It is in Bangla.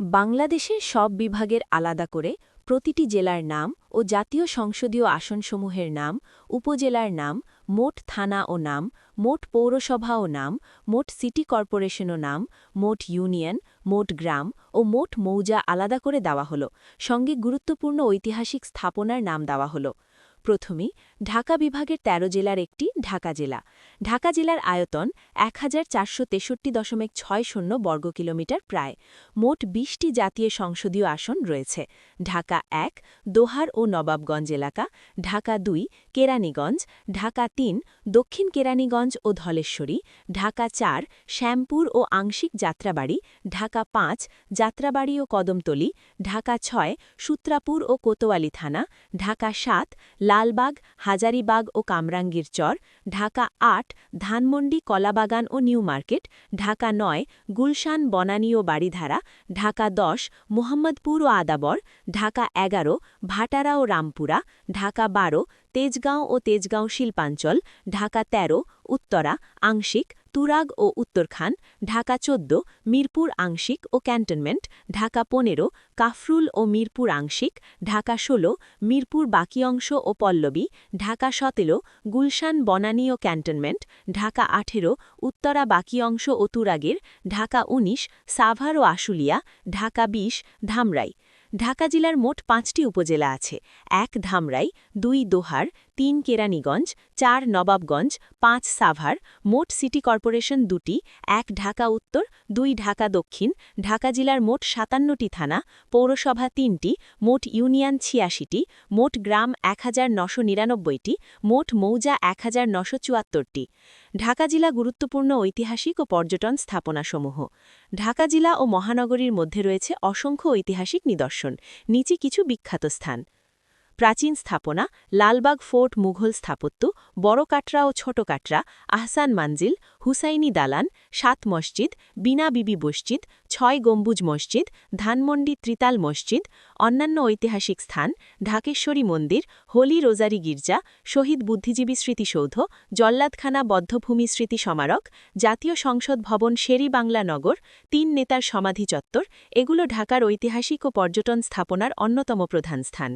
বাংলাদেশের সব বিভাগের আলাদা করে প্রতিটি জেলার নাম ও জাতীয় সংসদীয় আসনসমূহের নাম, উপজেলার নাম, মোট থানা ও নাম, মোট পৌরসভা ও নাম, মোট সিটি কর্পোরেশন ও নাম, মোট ইউনিয়ন, মোট গ্রাম ও মোট মৌজা আলাদা করে দেওয়া হল। সঙ্গে গুরুত্বপূর্ণ ঐতিহাসিক স্থাপনার নাম দেওয়া হল। প্রথমেই ঢাকা বিভাগের ১৩ জেলার একটি ঢাকা জেলা। ঢাকা জেলার আয়তন এক হাজার চারশো তেষট্টি দশমিক ছয় শূন্য বর্গ কিলোমিটার প্রায়। মোট বিশটি জাতীয় সংসদীয় আসন রয়েছে। ঢাকা এক, দোহার ও নবাবগঞ্জ এলাকা। ঢাকা দুই, কেরানীগঞ্জ। ঢাকা তিন, দক্ষিণ কেরানীগঞ্জ ও ধলেশ্বরী। ঢাকা চার, শ্যামপুর ও আংশিক যাত্রাবাড়ি। ঢাকা পাঁচ, যাত্রাবাড়ি ও কদমতলী। ঢাকা ছয়, সূত্রাপুর ও কোতোয়ালি থানা। ঢাকা সাত লালবাগ, হাজারিবাগ ও কামরাঙ্গীর চর, ঢাকা আট, ধানমন্ডি, কলাবাগান ও নিউ মার্কেট, ঢাকা নয়, গুলশান, বনানী ও বাড়িধারা, ঢাকা দশ, মোহাম্মদপুর ও আদাবর, ঢাকা এগারো, ভাটারা ও রামপুরা, ঢাকা বারো, তেজগাঁও ও তেজগাঁও শিল্পাঞ্চল, ঢাকা ১৩ উত্তরা, আংশিক তুরাগ ও উত্তরখান, ঢাকা চোদ্দ, মিরপুর আংশিক ও ক্যান্টনমেন্ট, ঢাকা পনেরো, কাফরুল ও মিরপুর আংশিক, ঢাকা ষোলো, মিরপুর বাকি অংশ ও পল্লবী, ঢাকা সতেরো, গুলশান বনানী ও ক্যান্টনমেন্ট, ঢাকা আঠেরো, উত্তরা বাকি অংশ ও তুরাগের, ঢাকা ১৯ সাভার ও আশুলিয়া, ঢাকা ২০ ধামরাই। ঢাকা জেলার মোট পাঁচটি উপজেলা আছে। এক, ধামরাই, দুই, দোহার তিন কেরানীগঞ্জ, চার নবাবগঞ্জ, পাঁচ সাভার, মোট সিটি কর্পোরেশন দুটি, এক ঢাকা উত্তর, দুই ঢাকা দক্ষিণ, ঢাকা জেলার মোট সাতান্নটি থানা, পৌরসভা তিনটি, মোট ইউনিয়ন ছিয়াশিটি, মোট গ্রাম এক মোট মৌজা এক ঢাকা জেলা গুরুত্বপূর্ণ ঐতিহাসিক ও পর্যটন স্থাপনাসমূহ। ঢাকা জেলা ও মহানগরীর মধ্যে রয়েছে অসংখ্য ঐতিহাসিক নিদর্শন, নিচে কিছু বিখ্যাত স্থান। প্রাচীন স্থাপনা লালবাগ ফোর্ট মুঘল স্থাপত্য, বড় কাটরা ও ছোট কাটরা, আহসান মানজিল, হুসাইনি দালান, সাত মসজিদ, বিনা বিবি মসজিদ, ছয় গম্বুজ মসজিদ, ধানমন্ডি ত্রিতাল মসজিদ, অন্যান্য ঐতিহাসিক স্থান, ঢাকেশ্বরী মন্দির, হোলি রোজারি গির্জা, শহীদ বুদ্ধিজীবী স্মৃতিসৌধ, জল্লাদখানা বদ্ধভূমি স্মৃতি সমারক, জাতীয় সংসদ ভবন শেরি বাংলা নগর, তিন নেতার সমাধি চত্বর, এগুলো ঢাকার ঐতিহাসিক ও পর্যটন স্থাপনার অন্যতম প্রধান স্থান।